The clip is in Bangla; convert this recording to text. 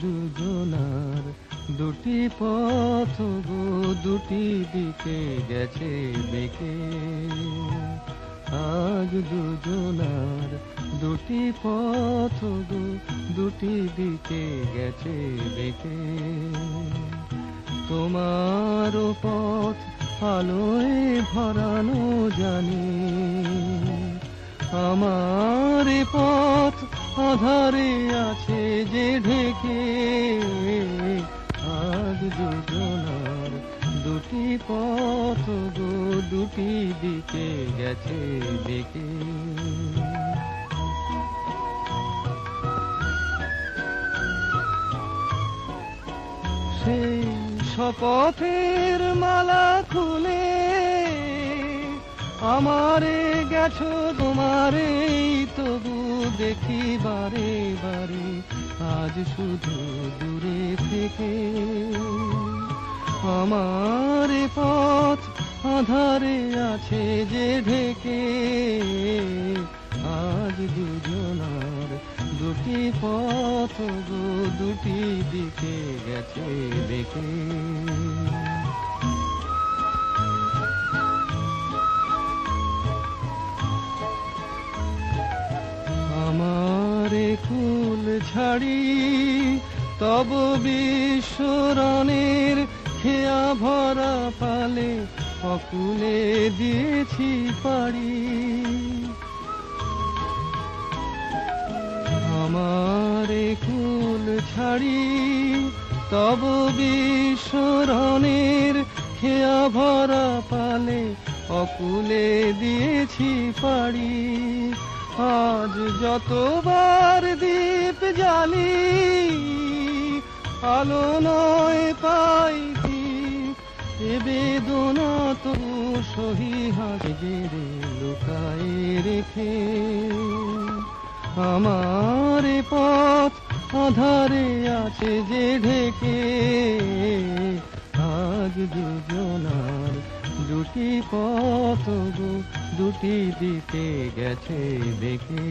দুজনার দুটি পথ গো, দুটি দিকে গেছে বেঁকে। আজ দুজনার দুটি পথ গো, দুটি দিকে গেছে বেঁকে। তোমার পথ আলোয় ভরানো জানি আমার পথ আধারে আছে যে ঢেকে। আজ দুজনার দুটি পথ গো, দুটি দিকে গেছে বেঁকে সেই শপথের মালা খুলে আমারে গেছো তোমারে। তবু দেখি বারে বারে, আজ শুধু দূরে থেকে। আমার পথ আধারে আছে যে ঢেকে, আজ দুজনার দুটি পথ গো, দুটি দিকে গেছে দেখে। আমারে কুল ছাড়ি তব বিশ্বরণের খেয়া ভরা পালে অকুলে দিয়েছি পাড়ি। আমারে কুল ছাড়ি, তব বিশ্বরণের খেয়া ভরা পালে অকুলে দিয়েছি পাড়ি। আজ যতবার দীপ জালি আলো নয় পাই কি। এ বেদনা তো সহি হাজে লুকায় রেখে। আমার পথ আধারে আছে যে ঢেকে। দুটি পথ দুটি দিকে গেছে দেখে